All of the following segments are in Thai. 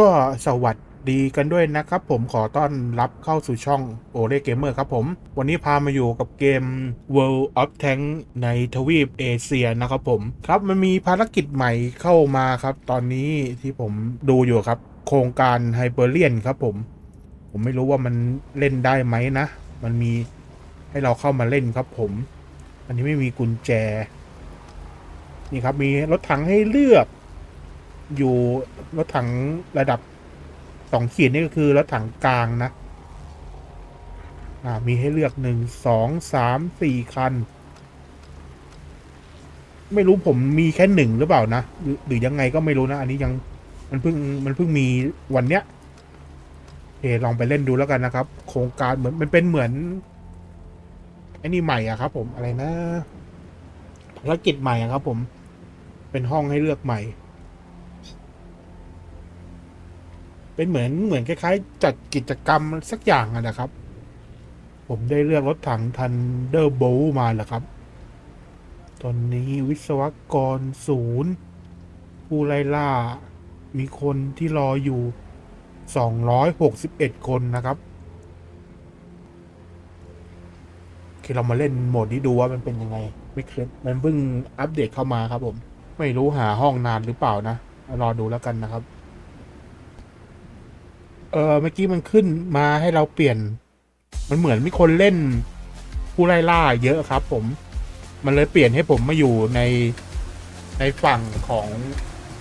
ก็สวัสดีกันด้วยนะครับผมขอต้อนรับเข้าสู่ช่องโอเ e เกมเมอร์ครับผม วันนี้พามาอยู่กับเกม World of Tank ในทวีปเอเชียนะครับผม ครับมันมีภารกิจใหม่เข้ามาครับ ตอนนี้ที่ผมดูอยู่ครับ โครงการไฮเ e อร์เลียนครับผม ผมไม่รู้ว่ามันเล่นได้ไหมนะ มันมีให้เราเข้ามาเล่นครับผม อันนี้ไม่มีกุญแจ นี่ครับมีรถถังให้เลือก อยู่รถถังระดับสองขีดนี่ก็คือรถถังกลางนะ อ่า มีให้เลือกหนึ่งสองสามสี่คัน ไม่รู้ผมมีแค่หนึ่งหรือเปล่านะหรือหรือยังไงก็ไม่รู้นะ อันนี้ยังมันเพิ่งมันเพิ่งมีวันเนี้ยโอเคลองไปเล่นดูแล้วกันนะครับ โครงการเหมือนมันเป็นเหมือนไอ้นี่ใหม่อะครับผมอะไรนะภารกิจใหม่อะครับผมเป็นห้องให้เลือกใหม่ เป็นเหมือนเหมือนคล้ายๆ จัดกิจกรรมสักอย่างนะครับ ผมได้เลือกรถถังทันเดอร์โบมาแล้วครับ ตอนนี้วิศวกรศูนย์ผู้ไล่ล่า มีคนที่รออยู่ 261 คนนะครับโอเคเรามาเล่นโหมดนี้ดูว่ามันเป็นยังไง ไม่เคยมันเพิ่งอัปเดตเข้ามาครับผม ไม่รู้หาห้องนานหรือเปล่านะ รอดูแล้วกันนะครับ เออเมื่อกี้มันขึ้นมาให้เราเปลี่ยน มันเหมือนมีคนเล่นผู้ไล่ล่าเยอะครับ ผม มันเลยเปลี่ยนให้ผมมาอยู่ในในฝั่งของ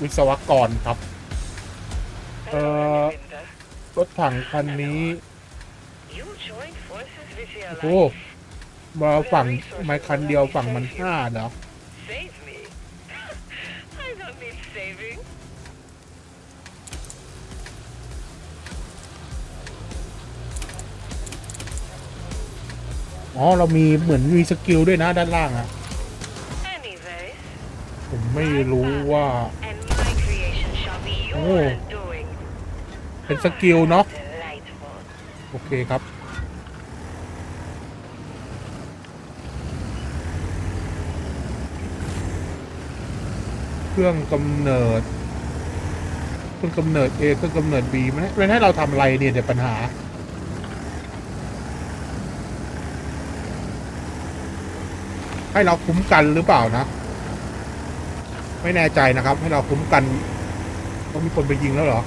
วิศวกรครับ เอ่อรถถังคันนี้โอ้มาฝั่งไมาคันเดียวฝั่งมันห้าเหรอ อ๋อ เรามีเหมือนมีสกิลด้วยนะด้านล่างอะ Anyways, ผมไม่รู้ว่า and my creation shall be your Oh. doing. เป็นสกิลเนาะ โอเคครับเครื่องกำเนิดเครื่องกำเนิด A เครื่องกำเนิด B มันให้มันให้เราทำอะไรเนี่ยเดี๋ยวปัญหา ให้เราคุ้มกันหรือเปล่านะ ไม่แน่ใจนะครับ ให้เราคุ้มกันต้องมีคนไปยิงแล้วเหรอ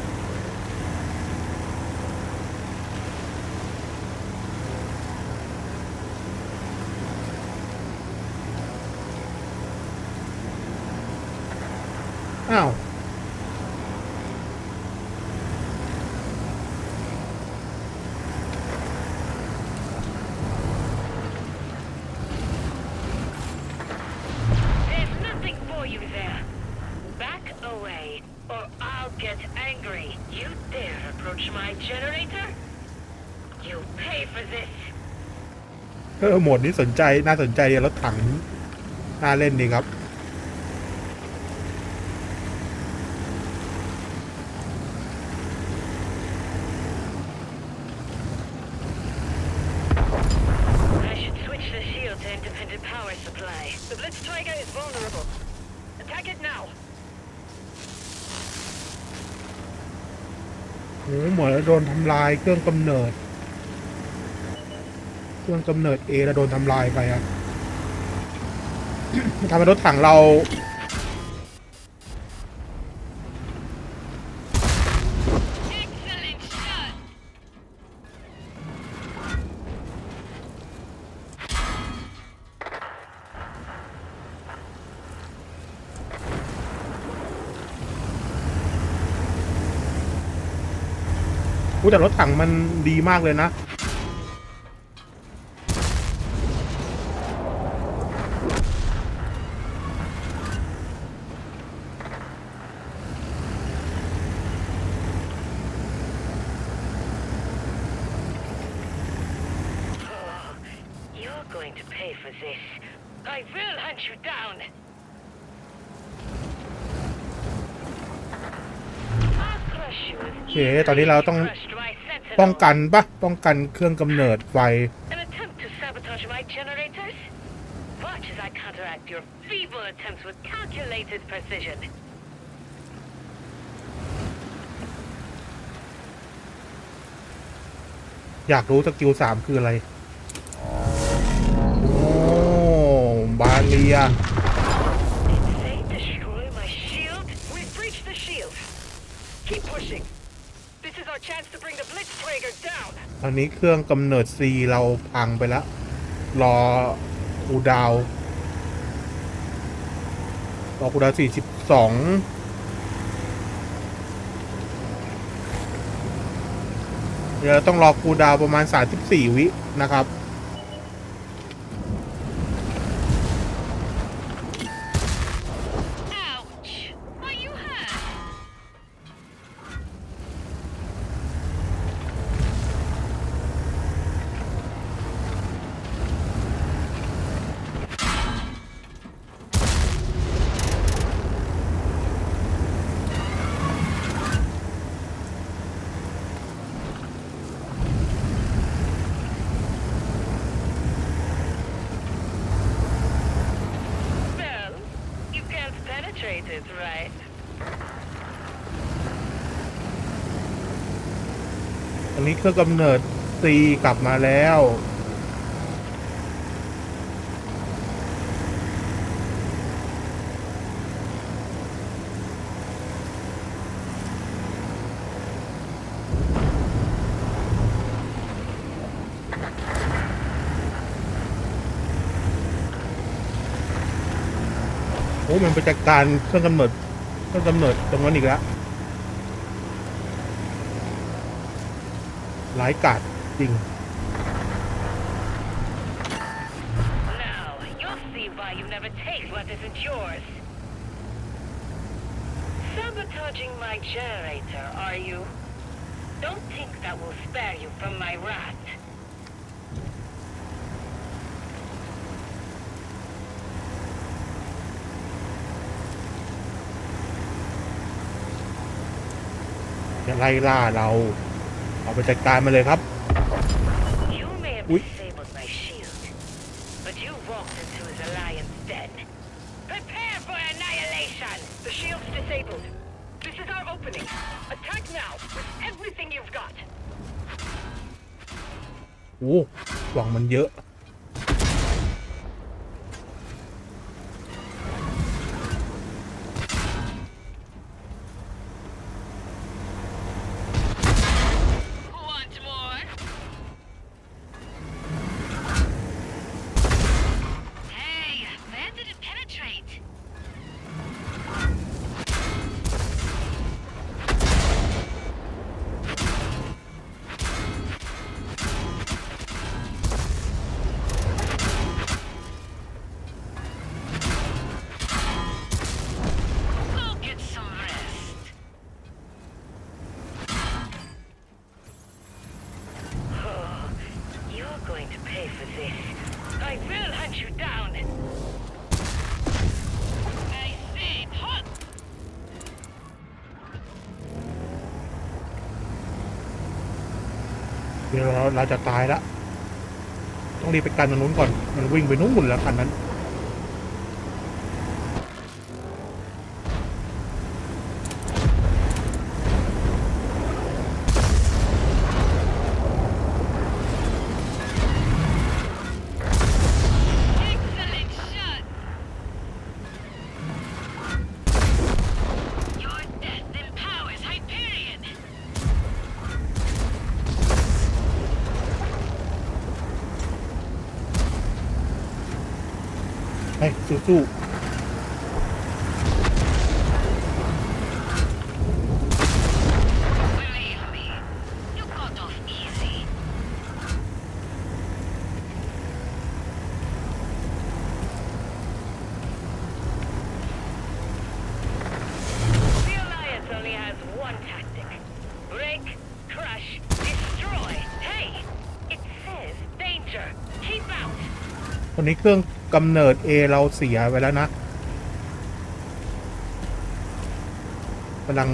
generator? You pay for this. เออโหมดนี้สนใจน่าสนใจเดียวรถถังน่าเล่นดีครับ I should switch the shield to independent power supply. The Blitz Tiger is vulnerable. Attack it now. โอ้ เหมือนโดนทำลายเครื่องกำเนิด เครื่องกำเนิด A แล้วโดนทำลายไปอะมับทำให้รถถังเรา อู้แต่รถถังมันดีมากเลยนะ Oh, you're going to pay for this. I will hunt you down. โอเคตอนนี้เราต้องป้องกันปะป้องกันเครื่องกำเนิดไฟอยากรู้สกิลสามคืออะไร โอ้ บาเลีย ตอนนี้เครื่องกำเนิดซีเราพังไปแล้ว รอคูดาว รอคูดาว42เดี๋ยวเราต้องรอคูดาวประมาณสามสิบสี่วินะครับ Ouch! Are you hurt? 'Well, you can't penetrate it, right? ตอ นี้เครื่องกำเนิด C กลับมาแล้ว โอ้ มันไปจัดการเครื่องกำเนิดเครื่องกำเนิดตรงนั้นอีกแล้ว ร้ายกาจจริง Now, you'll see why you never take what isn't yours. Sabotaging my generator, are you? Don't think that will spare you from my wrath. จะไล่ล่าเรา เอาไปจัดการมาเลยครับ You may have Oui. disabled my shield, but you walked into his alliance den. Prepare for annihilation! The shield's disabled. This is our opening. Attack now with everything you've got. โอ้หวังมันเยอะ เดี๋ยวเราเราจะตายละ ต้องรีบไปกันตรงนู้นก่อน มันวิ่งไปนู้นแล้วคันนั้น ๆตอนนี้เครื่อง กำเนิด A เราเสียไปแล้วนะกำลัง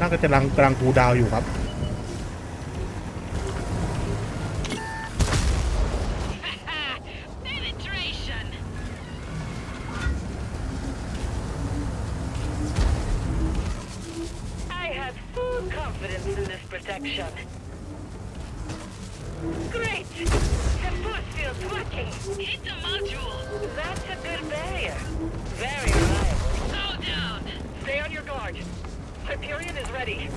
น่าจะกำลังกำลังคูดาวอยู่ครับ Field's working. Hit the module. That's a good barrier. Very reliable. Slow down. Stay on your guard. Hyperion is ready.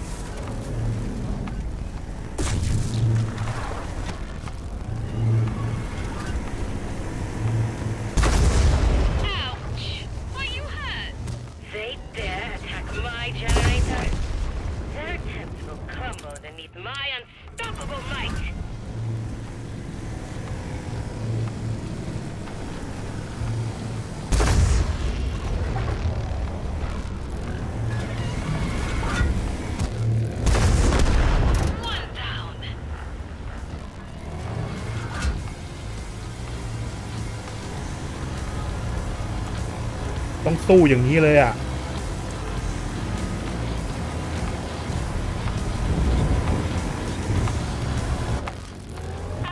สู้อย่างนี้เลยอะ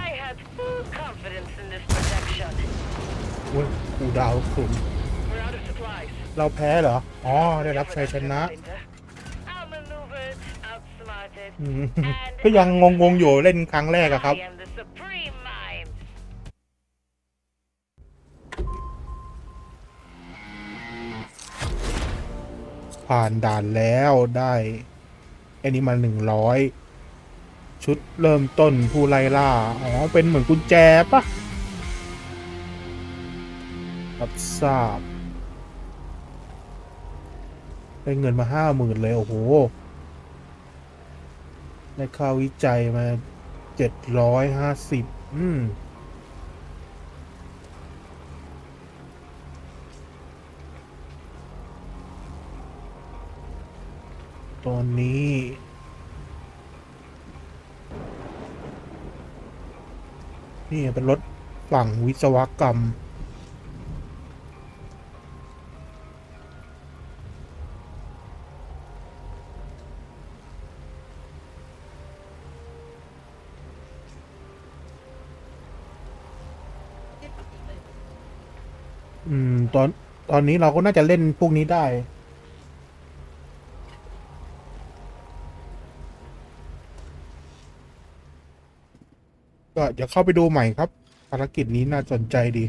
I have full confidence in this protection. โอ้ยกูดาวสูง We're out of supplies. เราแพ้เหรอ อ๋อ ได้รับชัยชนะ Outmaneuvered, outsmarted, อืม and ก็ยังงงๆอยู่เล่นครั้งแรกอะครับ ผ่านด่านแล้วได้อันนี้มาหนึ่งร้อยชุดเริ่มต้นผู้ไล่ล่า อ๋อ เป็นเหมือนกุญแจปะรับทราบ ได้เงินมาห้าหมื่นเลย โอ้โห ได้ค่าวิจัยมาเจ็ดร้อยห้าสิบอืม ตอนนี้ นี่เป็นรถฝั่งวิศวกรรม อืม ตอน ตอนนี้เราก็น่าจะเล่นพวกนี้ได้ ก็เดี๋ยวเข้าไปดูใหม่ครับ ภารกิจนี้น่าสนใจดี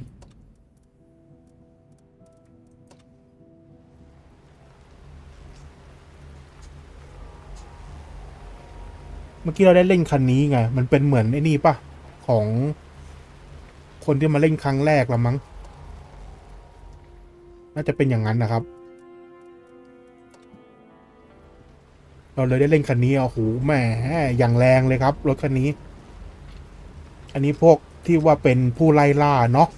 เมื่อกี้เราได้เล่นคันนี้ไง มันเป็นเหมือนไอ้นี่ปะของ คนที่มาเล่นครั้งแรกละมั้ง น่าจะเป็นอย่างนั้นนะครับ เราเลยได้เล่นคันนี้อะโอ้โหแหมอย่างแรงเลยครับรถคันนี้ อันนี้พวกที่ว่าเป็นผู้ไล่ล่าเนาะ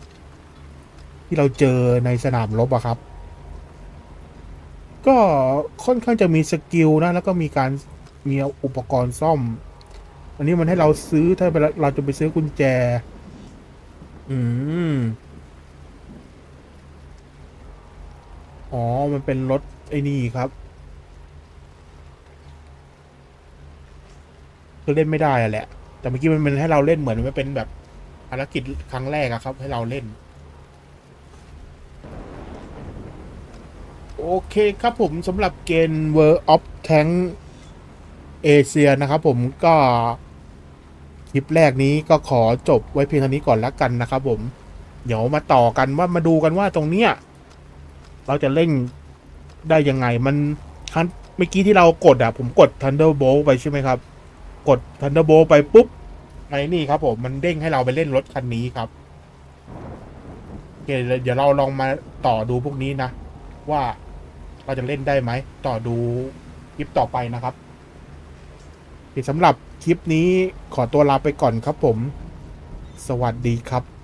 ที่เราเจอในสนามรบอะครับ ก็ค่อนข้างจะมีสกิลนะแล้วก็มีการมีอุปกรณ์ซ่อม อันนี้มันให้เราซื้อถ้าเราจะไปซื้อกุญแจ อืมอ๋อ มันเป็นรถไอ้นี่ครับคือเล่นไม่ได้อะแหละ แต่เมื่อกี้มันเป็นให้เราเล่นเหมือนมันเป็นแบบภารกิจครั้งแรกอะครับ ให้เราเล่น โอเคครับผมสำหรับเกม World of Tank เอเชียนะครับผมก็คลิปแรกนี้ก็ขอจบไว้เพียงเท่านี้ก่อนแล้วกันนะครับผม เดี๋ยวมาต่อกันว่ามาดูกันว่าตรงเนี้ยเราจะเล่นได้ยังไงมันครั้งเมื่อกี้ที่เรากดอะผมกด Thunderbolt ไปใช่ไหมครับ กด Thunderbolt ไปปุ๊บในนี่ครับผมมันเด้งให้เราไปเล่นรถคันนี้ครับโอเคเดี๋ยวเราลองมาต่อดูพวกนี้นะ ว่าเราจะเล่นได้ไหม ต่อดูคลิปต่อไปนะครับสำหรับคลิปนี้ขอตัวลาไปก่อนครับผม สวัสดีครับ